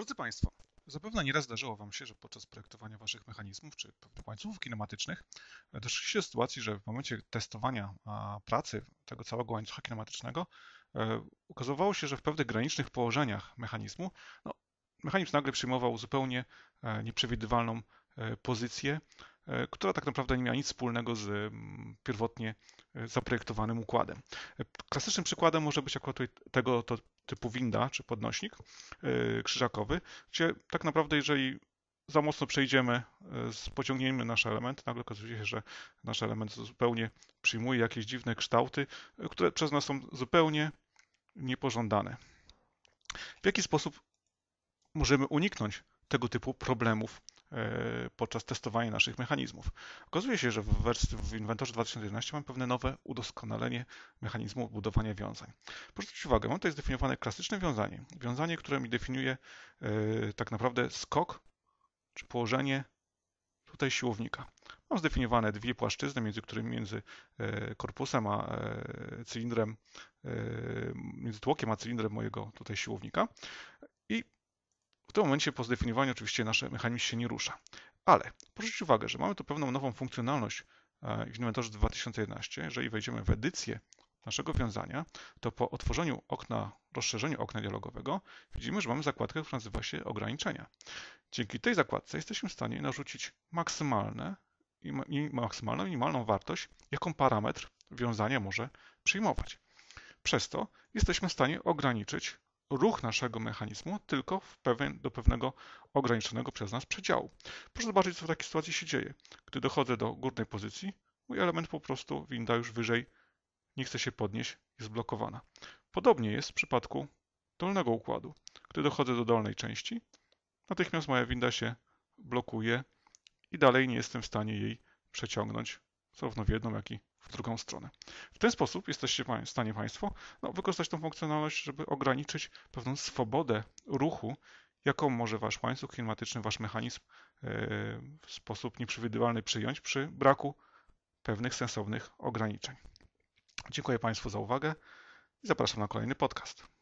Drodzy Państwo, zapewne nieraz zdarzyło Wam się, że podczas projektowania Waszych mechanizmów czy łańcuchów kinematycznych doszliście do sytuacji, że w momencie testowania pracy tego całego łańcucha kinematycznego e, okazywało się, że w pewnych granicznych położeniach mechanizmu no, mechanizm nagle przyjmował zupełnie e, nieprzewidywalną e, pozycję, która tak naprawdę nie miała nic wspólnego z mm, pierwotnie zaprojektowanym układem. Klasycznym przykładem może być akurat tego to typu winda czy podnośnik krzyżakowy, gdzie tak naprawdę jeżeli za mocno przejdziemy, pociągniemy nasz element, nagle okazuje się, że nasz element zupełnie przyjmuje jakieś dziwne kształty, które przez nas są zupełnie niepożądane. W jaki sposób możemy uniknąć tego typu problemów E, podczas testowania naszych mechanizmów. Okazuje się, że w wersji w inwentorze 2011 mam pewne nowe udoskonalenie mechanizmu budowania wiązań. Proszę zwrócić uwagę, mam tutaj zdefiniowane klasyczne wiązanie. Wiązanie, które mi definiuje e, tak naprawdę skok czy położenie tutaj siłownika. Mam zdefiniowane dwie płaszczyzny, między którymi między e, korpusem a cylindrem, między tłokiem a cylindrem mojego tutaj siłownika. W tym momencie po zdefiniowaniu oczywiście nasz mechanizm się nie rusza. Ale proszę uwagę, że mamy tu pewną nową funkcjonalność e, w inwentorze 2011. Jeżeli wejdziemy w edycję naszego wiązania, to po otworzeniu okna, rozszerzeniu okna dialogowego widzimy, że mamy zakładkę, która nazywa się ograniczenia. Dzięki tej zakładce jesteśmy w stanie narzucić maksymalne i maksymalną minimalną wartość, jaką parametr wiązania może przyjmować. Przez to jesteśmy w stanie ograniczyć ruch naszego mechanizmu tylko pewien, do pewnego ograniczonego przez nas przedziału. Proszę zobaczyć, co w takiej sytuacji się dzieje. Gdy dochodzę do górnej pozycji, mój element po prostu, winda już wyżej nie chce się podnieść, jest blokowana. Podobnie jest w przypadku dolnego układu. Gdy dochodzę do dolnej części, natychmiast moja winda się blokuje i dalej nie jestem w stanie jej przeciągnąć zarówno w jedną, jak i w drugą stronę. W ten sposób jesteście w stanie Państwo no, wykorzystać tę funkcjonalność, żeby ograniczyć pewną swobodę ruchu, jaką może Wasz łańcuch kinematyczny, Wasz mechanizm e, w sposób nieprzewidywalny przyjąć przy braku pewnych sensownych ograniczeń. Dziękuję Państwu za uwagę i zapraszam na kolejny podcast.